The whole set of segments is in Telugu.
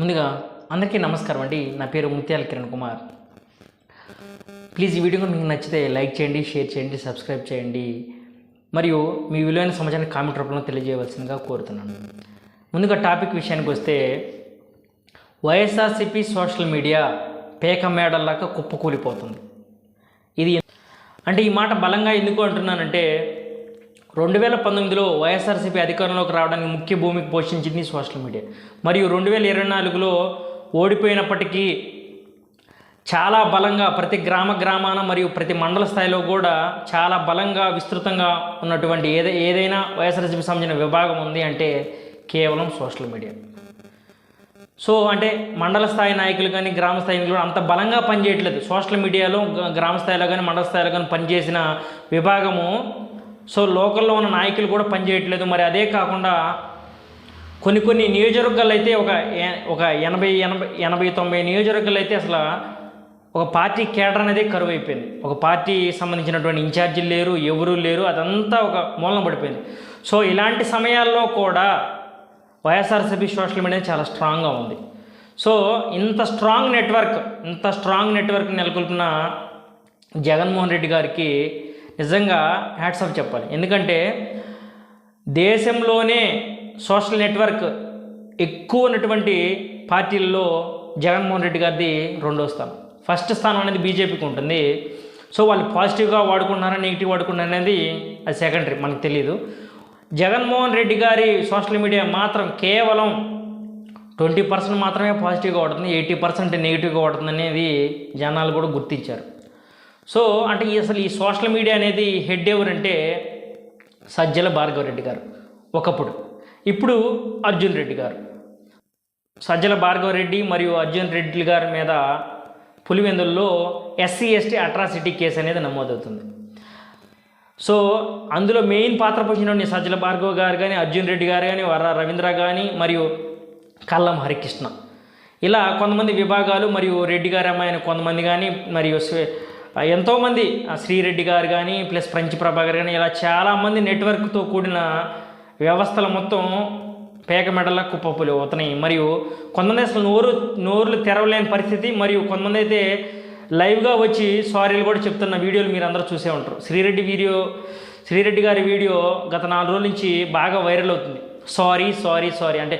ముందుగా అందరికీ నమస్కారం అండి. నా పేరు ముత్యాల కిరణ్ కుమార్. ప్లీజ్ ఈ వీడియో మీకు నచ్చితే లైక్ చేయండి షేర్ చేయండి సబ్స్క్రైబ్ చేయండి. మరియు మీ విలువైన సమాచారాన్ని కామెంట్ రూపంలో తెలియజేయవలసిందిగా కోరుతున్నాను. ముందుగా టాపిక్ విషయానికి వస్తే వైఎస్ఆర్సిపి సోషల్ మీడియా పేక మేడల్లాగా కుప్పకూలిపోతుంది. ఇది అంటే ఈ మాట బలంగా ఎందుకు అంటున్నానంటే రెండు వేల పంతొమ్మిదిలో వైఎస్ఆర్సీపీ అధికారంలోకి రావడానికి ముఖ్య భూమికి పోషించింది సోషల్ మీడియా. మరియు రెండు వేల ఇరవై నాలుగులో ఓడిపోయినప్పటికీ చాలా బలంగా ప్రతి గ్రామ గ్రామాన మరియు ప్రతి మండల స్థాయిలో కూడా చాలా బలంగా విస్తృతంగా ఉన్నటువంటి ఏదై ఏదైనా వైఎస్ఆర్సీపీ సంబంధించిన విభాగం ఉంది అంటే కేవలం సోషల్ మీడియా. సో అంటే మండల స్థాయి నాయకులు కానీ గ్రామ స్థాయి కూడా అంత బలంగా పనిచేయట్లేదు. సోషల్ మీడియాలో గ్రామ స్థాయిలో కానీ మండల స్థాయిలో కానీ పనిచేసిన విభాగము సో లోకల్లో ఉన్న నాయకులు కూడా పనిచేయట్లేదు మరి అదే కాకుండా కొన్ని కొన్ని నియోజకవర్గాలు అయితే ఒక ఒక ఎనభై ఎనభై ఎనభై తొంభై నియోజకవర్గాలు అయితే అసలు ఒక పార్టీ కేడర్ అనేది కరువు అయిపోయింది ఒక పార్టీ సంబంధించినటువంటి ఇన్ఛార్జీలు లేరు ఎవరూ లేరు అదంతా ఒక మూలన పడిపోయింది. సో ఇలాంటి సమయాల్లో కూడా వైఎస్ఆర్సీపీ సోషల్ మీడియా చాలా స్ట్రాంగ్గా ఉంది. సో ఇంత స్ట్రాంగ్ నెట్వర్క్ ఇంత స్ట్రాంగ్ నెట్వర్క్ నెలకొల్పిన జగన్మోహన్ రెడ్డి గారికి నిజంగా హ్యాట్స్ ఆఫ్ చెప్పాలి. ఎందుకంటే దేశంలోనే సోషల్ నెట్వర్క్ ఎక్కువ ఉన్నటువంటి పార్టీల్లో జగన్మోహన్ రెడ్డి గారిది రెండో స్థానం. ఫస్ట్ స్థానం అనేది బీజేపీకి ఉంటుంది. సో వాళ్ళు పాజిటివ్గా వాడుకుంటున్నారా నెగిటివ్ వాడుకున్నారా అనేది అది సెకండరీ మనకు తెలియదు జగన్మోహన్ రెడ్డి గారి సోషల్ మీడియా మాత్రం కేవలం ట్వంటీ పర్సెంట్ మాత్రమే పాజిటివ్గా వాడుతుంది. ఎయిటీ పర్సెంట్ నెగిటివ్గా వాడుతుంది అనేది జనాలు కూడా గుర్తించారు. సో అంటే ఈ అసలు ఈ సోషల్ మీడియా అనేది హెడ్ ఎవరంటే సజ్జల భార్గవ రెడ్డి గారు ఒకప్పుడు. ఇప్పుడు అర్జున్ రెడ్డి గారు. సజ్జల భార్గవ రెడ్డి మరియు అర్జున్ రెడ్డి గారి మీద పులివెందుల్లో ఎస్సీ ఎస్టీ అట్రాసిటీ కేసు అనేది నమోదవుతుంది. సో అందులో మెయిన్ పాత్ర పోషించిన సజ్జల భార్గవ్ గారు కానీ అర్జున్ రెడ్డి గారు కానీ వర రవీంద్ర కానీ మరియు కల్లం హరికృష్ణ. ఇలా కొంతమంది విభాగాలు మరియు రెడ్డి గారి అమ్మాయిని కొంతమంది కానీ మరియు ఎంతోమంది ఆ శ్రీరెడ్డి గారు కానీ ప్లస్ ఫ్రెంచ్ ప్రభాకర్ కానీ ఇలా చాలామంది నెట్వర్క్తో కూడిన వ్యవస్థలు మొత్తం పేక మెడల కుప్పపులు అవుతున్నాయి. మరియు కొంతమంది అసలు నోరు నోరులు తెరవలేని పరిస్థితి మరియు కొంతమంది అయితే లైవ్గా వచ్చి సారీలు కూడా చెప్తున్న వీడియోలు మీరు అందరూ చూసే ఉంటారు. శ్రీరెడ్డి వీడియో శ్రీరెడ్డి గారి వీడియో గత నాలుగు రోజుల నుంచి బాగా వైరల్ అవుతుంది. సారీ సారీ సారీ అంటే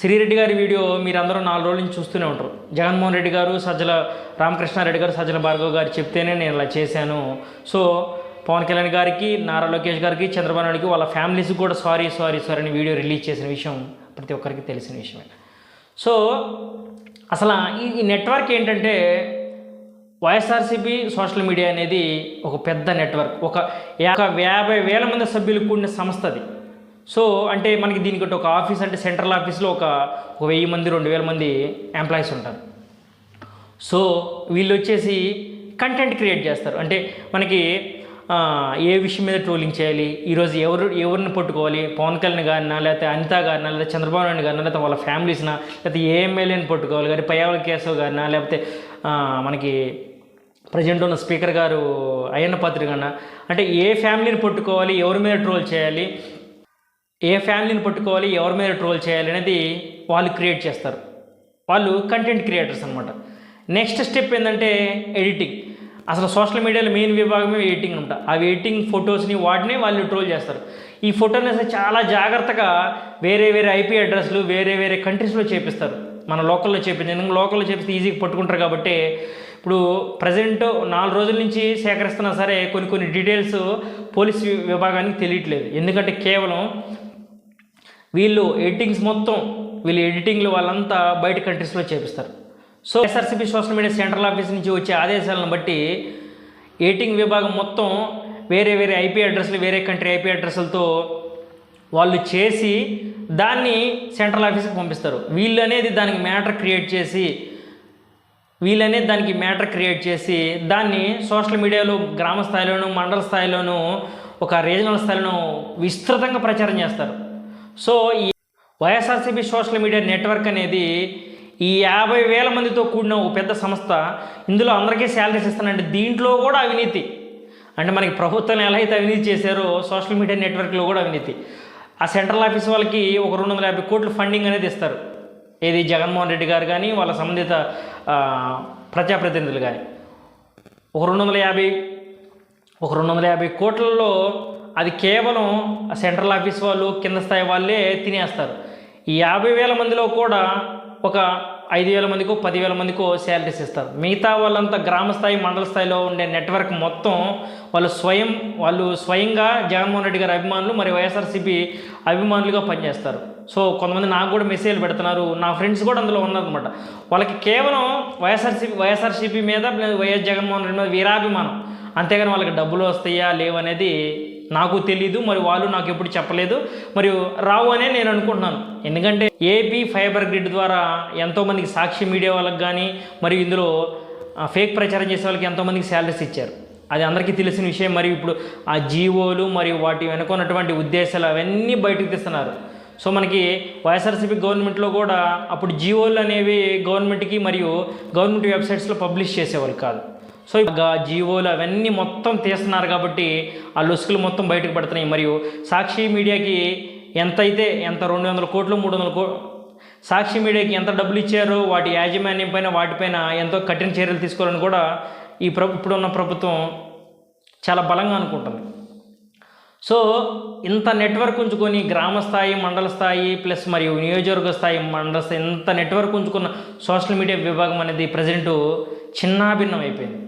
శ్రీరెడ్డి గారి వీడియో మీరు అందరూ నాలుగు రోజుల నుంచి చూస్తూనే ఉంటారు. జగన్మోహన్ రెడ్డి గారు సజ్జల రామకృష్ణారెడ్డి గారు సజ్జల భార్గవ్ గారు చెప్తేనే నేను ఇలా చేశాను. సో పవన్ కళ్యాణ్ గారికి నారా లోకేష్ గారికి చంద్రబాబు నాయుడికి వాళ్ళ ఫ్యామిలీస్కి కూడా సారీ సారీ సారీ అని వీడియో రిలీజ్ చేసిన విషయం ప్రతి ఒక్కరికి తెలిసిన విషయమే. సో అసలు ఈ నెట్వర్క్ ఏంటంటే వైఎస్ఆర్సీపీ సోషల్ మీడియా అనేది ఒక పెద్ద నెట్వర్క్. ఒక ఒక యాభై వేల మంది సభ్యులు కూడిన సంస్థ అది సో అంటే మనకి దీనికి ఒక ఆఫీస్ అంటే సెంట్రల్ ఆఫీస్లో ఒక ఒక వెయ్యి మంది రెండు వేల మంది ఎంప్లాయీస్ ఉంటారు. సో వీళ్ళు వచ్చేసి కంటెంట్ క్రియేట్ చేస్తారు. అంటే మనకి ఏ విషయం మీద ట్రోలింగ్ చేయాలి ఈరోజు ఎవరు ఎవరిని పట్టుకోవాలి పవన్ కళ్యాణ్ గారినా లేకపోతే అనిత గారినా లేదా చంద్రబాబు నాయుడు గారినా లేకపోతే వాళ్ళ ఫ్యామిలీస్నా లేకపోతే ఏ ఎమ్మెల్యేని పట్టుకోవాలి కానీ పయ్యావల కేశవ్ గారినా లేకపోతే మనకి ప్రజెంట్ ఉన్న స్పీకర్ గారు అయ్యన్న పాత్రి గారినా అంటే ఏ ఫ్యామిలీని పట్టుకోవాలి ఎవరి మీద ట్రోల్ చేయాలి ఏ ఫ్యామిలీని పట్టుకోవాలి ఎవరి మీద ట్రోల్ చేయాలి అనేది వాళ్ళు క్రియేట్ చేస్తారు. వాళ్ళు కంటెంట్ క్రియేటర్స్ అనమాట నెక్స్ట్ స్టెప్ ఏంటంటే ఎడిటింగ్. అసలు సోషల్ మీడియాలో మెయిన్ విభాగమే ఎడిటింగ్ అనమాట ఆ ఎడిటింగ్ ఫొటోస్ని వాటిని వాళ్ళు ట్రోల్ చేస్తారు. ఈ ఫోటోని అసలు చాలా జాగ్రత్తగా వేరే వేరే ఐపీ అడ్రస్లు వేరే వేరే కంట్రీస్లో చేపిస్తారు. మన లోకల్లో చేపించారు ఎందుకంటే లోకల్లో చేపిస్తే ఈజీగా పట్టుకుంటారు కాబట్టి. ఇప్పుడు ప్రజెంట్ నాలుగు రోజుల నుంచి సేకరిస్తున్నా సరే కొన్ని కొన్ని డీటెయిల్స్ పోలీస్ విభాగానికి తెలియట్లేదు. ఎందుకంటే కేవలం వీళ్ళు ఎడిటింగ్స్ మొత్తం వీళ్ళు ఎడిటింగ్లు వాళ్ళంతా బయట కంట్రీస్లో చేపిస్తారు. So SRCP social media central office నుంచి వచ్చే ఆదేశాలను బట్టి ఎడిటింగ్ విభాగం మొత్తం వేరే వేరే ఐపీ అడ్రస్లు వేరే కంట్రీ ఐపీ అడ్రస్లతో వాళ్ళు చేసి దాన్ని సెంట్రల్ ఆఫీస్కి పంపిస్తారు. వీళ్ళు అనేది దానికి మ్యాటర్ క్రియేట్ చేసి వీళ్ళనే దానికి మ్యాటర్ క్రియేట్ చేసి దాన్ని సోషల్ మీడియాలో గ్రామ స్థాయిలోను మండల స్థాయిలోను ఒక రీజనల్ స్థాయిలోను విస్తృతంగా ప్రచారం చేస్తారు. సో ఈ వైఎస్ఆర్సీపీ సోషల్ మీడియా నెట్వర్క్ అనేది ఈ యాభై వేల మందితో కూడిన ఒక పెద్ద సంస్థ. ఇందులో అందరికీ శాలరీస్ ఇస్తానండి దీంట్లో కూడా అవినీతి. అంటే మనకి ప్రభుత్వం ఎలా అయితే అవినీతి చేశారో సోషల్ మీడియా నెట్వర్క్లో కూడా అవినీతి. ఆ సెంట్రల్ ఆఫీస్ వాళ్ళకి ఒక రెండు వందల యాభై కోట్లు ఫండింగ్ అనేది ఇస్తారు. ఏది జగన్మోహన్ రెడ్డి గారు కానీ వాళ్ళ సంబంధిత ప్రజాప్రతినిధులు కానీ. ఒక రెండు వందల యాభై ఒక రెండు వందల యాభై కోట్లలో అది కేవలం సెంట్రల్ ఆఫీస్ వాళ్ళు కింద స్థాయి వాళ్ళే తినేస్తారు. ఈ యాభై వేల మందిలో కూడా ఒక ఐదు వేల మందికో పదివేల మందికో శాలరీస్ ఇస్తారు. మిగతా వాళ్ళంతా గ్రామ స్థాయి మండల స్థాయిలో ఉండే నెట్వర్క్ మొత్తం వాళ్ళు స్వయం వాళ్ళు స్వయంగా జగన్మోహన్ రెడ్డి గారి అభిమానులు మరి వైఎస్ఆర్సీపీ అభిమానులుగా పనిచేస్తారు. సో కొంతమంది నాకు కూడా మెసేజ్లు పెడుతున్నారు. నా ఫ్రెండ్స్ కూడా అందులో ఉన్నారనమాట వాళ్ళకి కేవలం వైఎస్ఆర్సీపీ వైఎస్ఆర్సీపీ మీద వైఎస్ జగన్మోహన్ రెడ్డి మీద వీరాభిమానం. అంతేగాని వాళ్ళకి డబ్బులు వస్తాయా లేవనేది నాకు తెలీదు మరి వాళ్ళు నాకు ఎప్పుడు చెప్పలేదు. మరియు రావు అనే నేను అనుకుంటున్నాను. ఎందుకంటే ఏపీ ఫైబర్ గ్రిడ్ ద్వారా ఎంతోమందికి సాక్షి మీడియా వాళ్ళకి కానీ మరియు ఇందులో ఫేక్ ప్రచారం చేసే వాళ్ళకి ఎంతోమందికి శాలరీస్ ఇచ్చారు. అది అందరికీ తెలిసిన విషయం. మరియు ఇప్పుడు ఆ జీవోలు మరియు వాటి వెనుక ఉన్నటువంటి ఉద్దేశాలు అవన్నీ బయటకు తీస్తున్నారు. సో మనకి వైఎస్ఆర్సీపీ గవర్నమెంట్లో కూడా అప్పుడు జీవోలు అనేవి గవర్నమెంట్కి మరియు గవర్నమెంట్ వెబ్సైట్స్లో పబ్లిష్ చేసేవాళ్ళు కాదు. సో జీవోలు అవన్నీ మొత్తం తీస్తున్నారు కాబట్టి ఆ లొసుకులు మొత్తం బయటకు పడుతున్నాయి. మరియు సాక్షి మీడియాకి ఎంత అయితే ఎంత రెండు వందల కోట్లు మూడు వందల కో సాక్షి మీడియాకి ఎంత డబ్బులు ఇచ్చారో వాటి యాజమాన్యం పైన వాటిపైన ఎంతో కఠిన చర్యలు తీసుకోవాలని కూడా ఈ ప్ర ఇప్పుడున్న ప్రభుత్వం చాలా బలంగా అనుకుంటుంది. సో ఇంత నెట్వర్క్ ఉంచుకొని గ్రామ స్థాయి మండల స్థాయి ప్లస్ మరియు నియోజకవర్గ స్థాయి మండల స్థాయి ఇంత నెట్వర్క్ ఉంచుకున్న సోషల్ మీడియా విభాగం అనేది ప్రజెంట్ చిన్నాభిన్నం అయిపోయింది.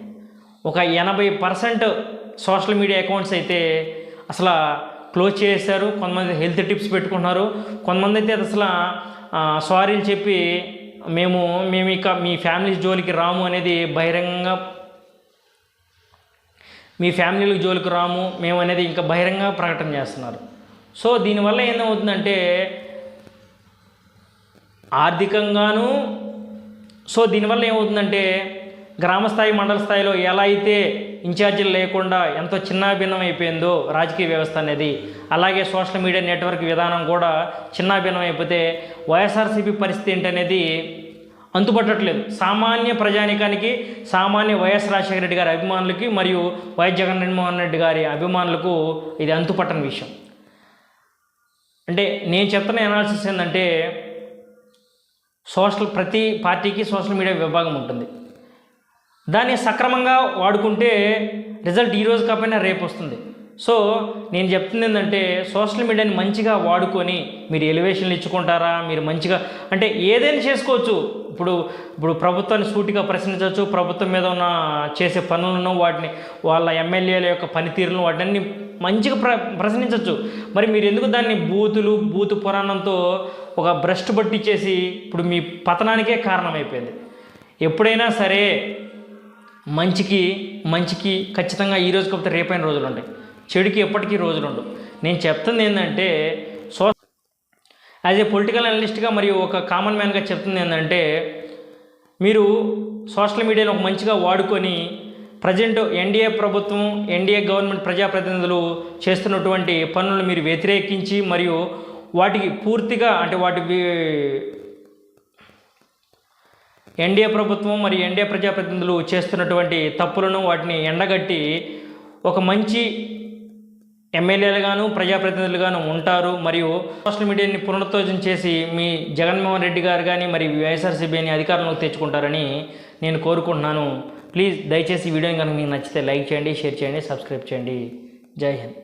ఒక ఎనభై పర్సెంట్ సోషల్ మీడియా అకౌంట్స్ అయితే అసలు క్లోజ్ చేశారు. కొంతమంది హెల్త్ టిప్స్ పెట్టుకుంటున్నారు. కొంతమంది అయితే అసలు సారీలు చెప్పి మేము మేము ఇక మీ ఫ్యామిలీ జోలికి రాము అనేది బహిరంగంగా మీ ఫ్యామిలీలకు జోలికి రాము మేము అనేది ఇంకా బహిరంగ ప్రకటన చేస్తున్నారు. సో దీనివల్ల ఏమవుతుందంటే ఆర్థికంగాను సో దీనివల్ల ఏమవుతుందంటే గ్రామస్థాయి మండల స్థాయిలో ఎలా అయితే ఇన్ఛార్జీలు లేకుండా ఎంతో చిన్నాభిన్నం అయిపోయిందో రాజకీయ వ్యవస్థ అనేది అలాగే సోషల్ మీడియా నెట్వర్క్ విధానం కూడా చిన్నాభిన్నం అయిపోతే వైఎస్ఆర్సీపీ పరిస్థితి ఏంటనేది అంతుపట్టట్లేదు. సామాన్య ప్రజానికానికి సామాన్య వైఎస్ రాజశేఖర రెడ్డి గారి అభిమానులకి మరియు వైఎస్ జగన్మోహన్ రెడ్డి గారి అభిమానులకు ఇది అంతుపట్టని విషయం. అంటే నేను చెప్తున్న ఎనాలిసిస్ ఏంటంటే సోషల్ ప్రతి పార్టీకి సోషల్ మీడియా విభాగం ఉంటుంది. దాన్ని సక్రమంగా వాడుకుంటే రిజల్ట్ ఈ రోజు కాకపోయినా రేపు వస్తుంది. సో నేను చెప్తుంది ఏంటంటే సోషల్ మీడియాని మంచిగా వాడుకొని మీరు ఎలివేషన్లు ఇచ్చుకుంటారా? మీరు మంచిగా అంటే ఏదైనా చేసుకోవచ్చు. ఇప్పుడు ఇప్పుడు ప్రభుత్వాన్ని సూటిగా ప్రశ్నించవచ్చు ప్రభుత్వం మీద ఉన్న చేసే పనులను వాటిని వాళ్ళ ఎమ్మెల్యేల యొక్క పనితీరును వాటిని మంచిగా ప్ర ప్రశ్నించవచ్చు. మరి మీరు ఎందుకు దాన్ని బూతులు బూతు పురాణంతో ఒక భ్రష్టు పట్టించేసి ఇప్పుడు మీ పతనానికే కారణమైపోయింది. ఎప్పుడైనా సరే మంచికి మంచికి ఖచ్చితంగా ఈ రోజు కాకపోతే రేపైన రోజులు ఉంటాయి. చెడుకి ఎప్పటికీ రోజులు ఉండవు. నేను చెప్తుంది ఏంటంటే సో యాజ్ ఏ పొలిటికల్ అనలిస్ట్గా మరియు ఒక కామన్ మ్యాన్గా చెప్తుంది ఏంటంటే మీరు సోషల్ మీడియాను ఒక మంచిగా వాడుకొని ప్రజెంట్ ఎన్డీఏ ప్రభుత్వం ఎన్డీఏ గవర్నమెంట్ ప్రజాప్రతినిధులు చేస్తున్నటువంటి పనులను మీరు వ్యతిరేకించి మరియు వాటికి పూర్తిగా అంటే వాటి ఎన్డీఏ ప్రభుత్వం మరి ఎన్డీఏ ప్రజాప్రతినిధులు చేస్తున్నటువంటి తప్పులను వాటిని ఎండగట్టి ఒక మంచి ఎమ్మెల్యేలుగాను ప్రజాప్రతినిధులుగాను ఉంటారు. మరియు సోషల్ మీడియాని పునరుద్ధరణ చేసి మీ జగన్మోహన్ రెడ్డి గారు కానీ మరి వైఎస్ఆర్సీబీని అధికారంలోకి తెచ్చుకుంటారని నేను కోరుకుంటున్నాను. ప్లీజ్ దయచేసి వీడియోని కనుక మీకు నచ్చితే లైక్ చేయండి షేర్ చేయండి సబ్స్క్రైబ్ చేయండి. జై హింద్.